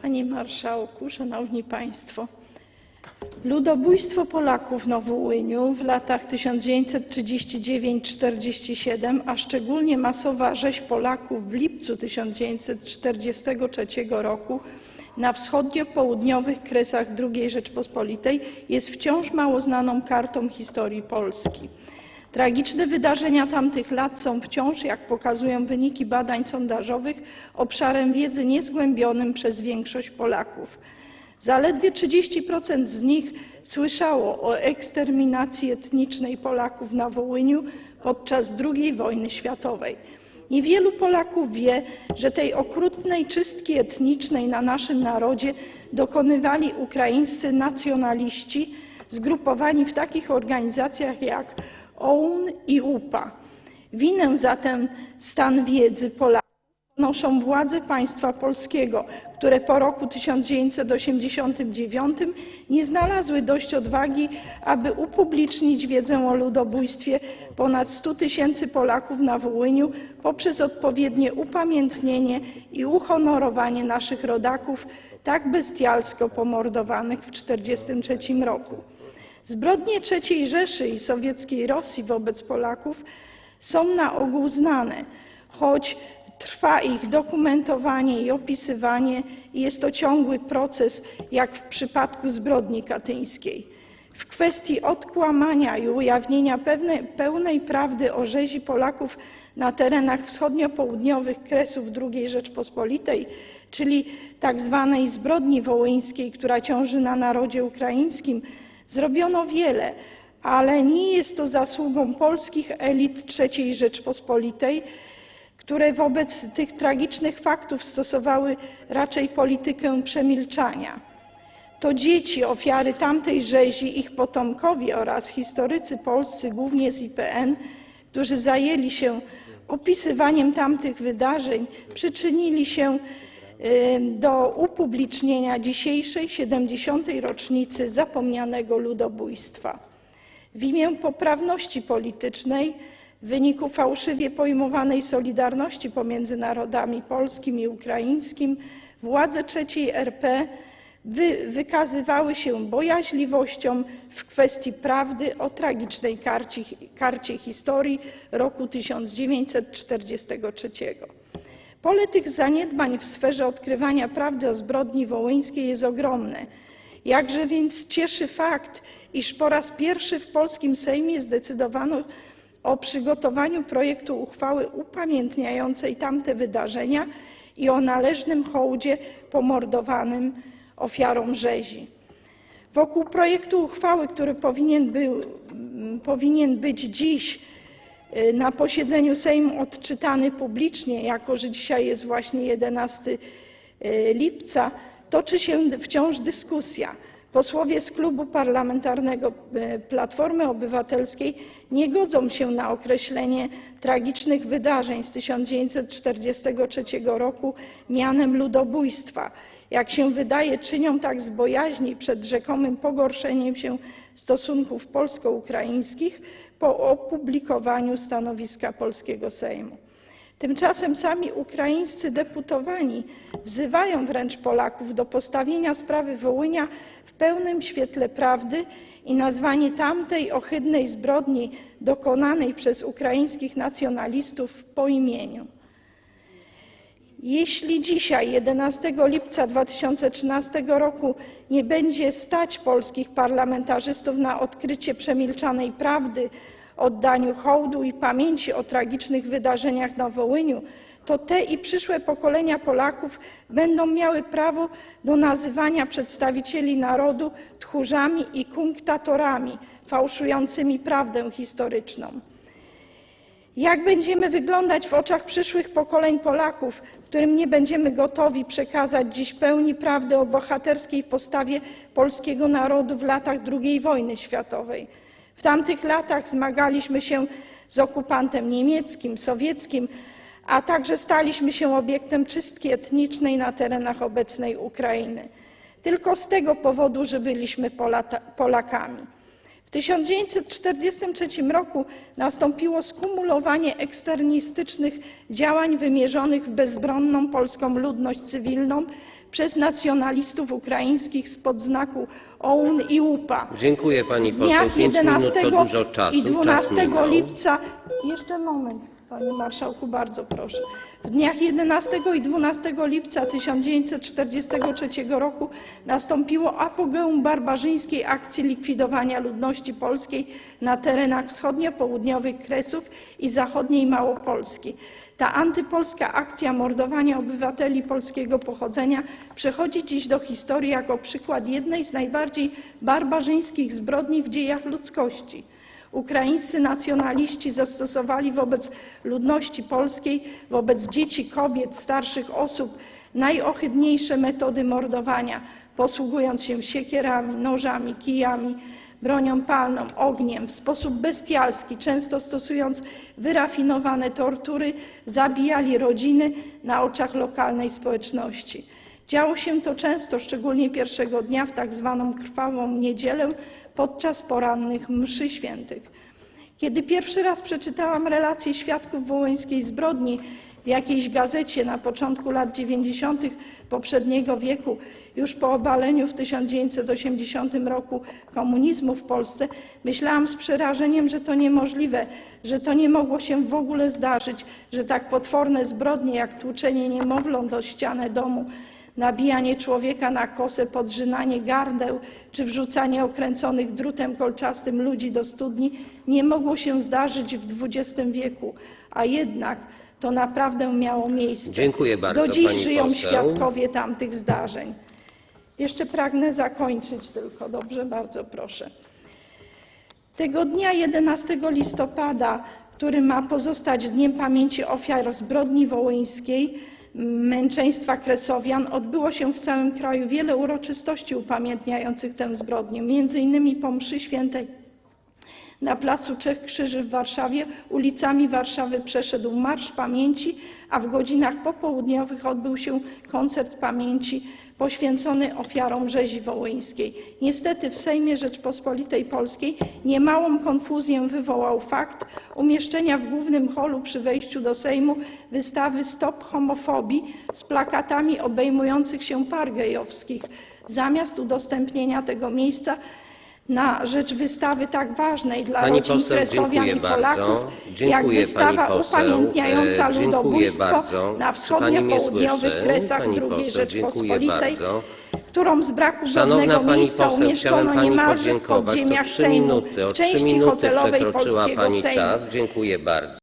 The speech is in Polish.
Panie Marszałku, Szanowni Państwo! Ludobójstwo Polaków na Wołyniu w latach 1939–1947, a szczególnie masowa rzeź Polaków w lipcu 1943 roku na wschodnio-południowych kresach II Rzeczypospolitej jest wciąż mało znaną kartą historii Polski. Tragiczne wydarzenia tamtych lat są wciąż, jak pokazują wyniki badań sondażowych, obszarem wiedzy niezgłębionym przez większość Polaków. Zaledwie 30 z nich słyszało o eksterminacji etnicznej Polaków na Wołyniu podczas II wojny światowej. Niewielu Polaków wie, że tej okrutnej czystki etnicznej na naszym narodzie dokonywali ukraińscy nacjonaliści zgrupowani w takich organizacjach jak OUN i UPA. Winę za ten stan wiedzy Polaków ponoszą władze państwa polskiego, które po roku 1989 nie znalazły dość odwagi, aby upublicznić wiedzę o ludobójstwie ponad 100 tysięcy Polaków na Wołyniu poprzez odpowiednie upamiętnienie i uhonorowanie naszych rodaków tak bestialsko pomordowanych w 1943 roku. Zbrodnie III Rzeszy i sowieckiej Rosji wobec Polaków są na ogół znane, choć trwa ich dokumentowanie i opisywanie i jest to ciągły proces, jak w przypadku zbrodni katyńskiej. W kwestii odkłamania i ujawnienia pełnej prawdy o rzezi Polaków na terenach wschodnio-południowych Kresów II Rzeczypospolitej, czyli tzw. zbrodni wołyńskiej, która ciąży na narodzie ukraińskim, zrobiono wiele, ale nie jest to zasługą polskich elit III Rzeczypospolitej, które wobec tych tragicznych faktów stosowały raczej politykę przemilczania. To dzieci, ofiary tamtej rzezi, ich potomkowie oraz historycy polscy, głównie z IPN, którzy zajęli się opisywaniem tamtych wydarzeń, przyczynili się do upublicznienia dzisiejszej 70. rocznicy zapomnianego ludobójstwa. W imię poprawności politycznej w wyniku fałszywie pojmowanej solidarności pomiędzy narodami polskim i ukraińskim władze III RP wykazywały się bojaźliwością w kwestii prawdy o tragicznej karcie historii roku 1943. Pole tych zaniedbań w sferze odkrywania prawdy o zbrodni wołyńskiej jest ogromne. Jakże więc cieszy fakt, iż po raz pierwszy w polskim Sejmie zdecydowano o przygotowaniu projektu uchwały upamiętniającej tamte wydarzenia i o należnym hołdzie pomordowanym ofiarom rzezi. Wokół projektu uchwały, który powinien być dziś na posiedzeniu Sejmu odczytany publicznie, jako że dzisiaj jest właśnie 11 lipca, toczy się wciąż dyskusja. Posłowie z Klubu Parlamentarnego Platformy Obywatelskiej nie godzą się na określenie tragicznych wydarzeń z 1943 roku mianem ludobójstwa. Jak się wydaje, czynią tak z bojaźni przed rzekomym pogorszeniem się stosunków polsko-ukraińskich po opublikowaniu stanowiska polskiego Sejmu. Tymczasem sami ukraińscy deputowani wzywają wręcz Polaków do postawienia sprawy Wołynia w pełnym świetle prawdy i nazwania tamtej ohydnej zbrodni dokonanej przez ukraińskich nacjonalistów po imieniu. Jeśli dzisiaj, 11 lipca 2013 roku, nie będzie stać polskich parlamentarzystów na odkrycie przemilczanej prawdy, oddaniu hołdu i pamięci o tragicznych wydarzeniach na Wołyniu, to te i przyszłe pokolenia Polaków będą miały prawo do nazywania przedstawicieli narodu tchórzami i kunktatorami fałszującymi prawdę historyczną. Jak będziemy wyglądać w oczach przyszłych pokoleń Polaków, którym nie będziemy gotowi przekazać dziś pełni prawdy o bohaterskiej postawie polskiego narodu w latach II wojny światowej? W tamtych latach zmagaliśmy się z okupantem niemieckim, sowieckim, a także staliśmy się obiektem czystki etnicznej na terenach obecnej Ukrainy. Tylko z tego powodu, że byliśmy Polakami. W 1943 roku nastąpiło skumulowanie eksternistycznych działań wymierzonych w bezbronną polską ludność cywilną przez nacjonalistów ukraińskich spod znaku OUN i UPA. Dziękuję pani W poseł. dniach 5 11 minut to dużo czasu. i Czas 12 minął. lipca. Jeszcze moment, panie marszałku, bardzo proszę. W dniach 11 i 12 lipca 1943 roku nastąpiło apogeum barbarzyńskiej akcji likwidowania ludności polskiej na terenach wschodnio-południowych Kresów i zachodniej Małopolski. Ta antypolska akcja mordowania obywateli polskiego pochodzenia przechodzi dziś do historii jako przykład jednej z najbardziej barbarzyńskich zbrodni w dziejach ludzkości. Ukraińscy nacjonaliści zastosowali wobec ludności polskiej, wobec dzieci, kobiet, starszych osób najohydniejsze metody mordowania, posługując się siekierami, nożami, kijami, bronią palną, ogniem, w sposób bestialski, często stosując wyrafinowane tortury, zabijali rodziny na oczach lokalnej społeczności. Działo się to często, szczególnie pierwszego dnia w tak zwaną krwawą niedzielę podczas porannych mszy świętych. Kiedy pierwszy raz przeczytałam relacje świadków wołyńskiej zbrodni w jakiejś gazecie na początku lat 90. poprzedniego wieku, już po obaleniu w 1980 roku komunizmu w Polsce, myślałam z przerażeniem, że to niemożliwe, że to nie mogło się w ogóle zdarzyć, że tak potworne zbrodnie jak tłuczenie niemowląt o ścianę domu, nabijanie człowieka na kosę, podrzynanie gardeł czy wrzucanie okręconych drutem kolczastym ludzi do studni nie mogło się zdarzyć w XX wieku, a jednak to naprawdę miało miejsce. Dziękuję bardzo, Do dziś pani żyją poseł. świadkowie tamtych zdarzeń. Jeszcze pragnę zakończyć tylko, dobrze, bardzo proszę. Tego dnia 11 listopada, który ma pozostać Dniem Pamięci Ofiar Zbrodni Wołyńskiej, męczeństwa Kresowian, odbyło się w całym kraju wiele uroczystości upamiętniających tę zbrodnię. Innymi po mszy świętej na Placu Trzech Krzyży w Warszawie ulicami Warszawy przeszedł Marsz Pamięci, a w godzinach popołudniowych odbył się koncert pamięci poświęcony ofiarom rzezi wołyńskiej. Niestety w Sejmie Rzeczpospolitej Polskiej niemałą konfuzję wywołał fakt umieszczenia w głównym holu przy wejściu do Sejmu wystawy Stop homofobii z plakatami obejmujących się par gejowskich. Zamiast udostępnienia tego miejsca na rzecz wystawy tak ważnej dla Pani rodzin poseł, Kresowian i Polaków, jak wystawa pani poseł. upamiętniająca E, ludobójstwo bardzo. na wschodnio-południowych? Kresach II poseł, Rzeczpospolitej, którą z braku godnego pani miejsca poseł, umieszczono niemalże w podziemiach Sejmu, w części hotelowej polskiego pani Sejmu. czas. Dziękuję bardzo.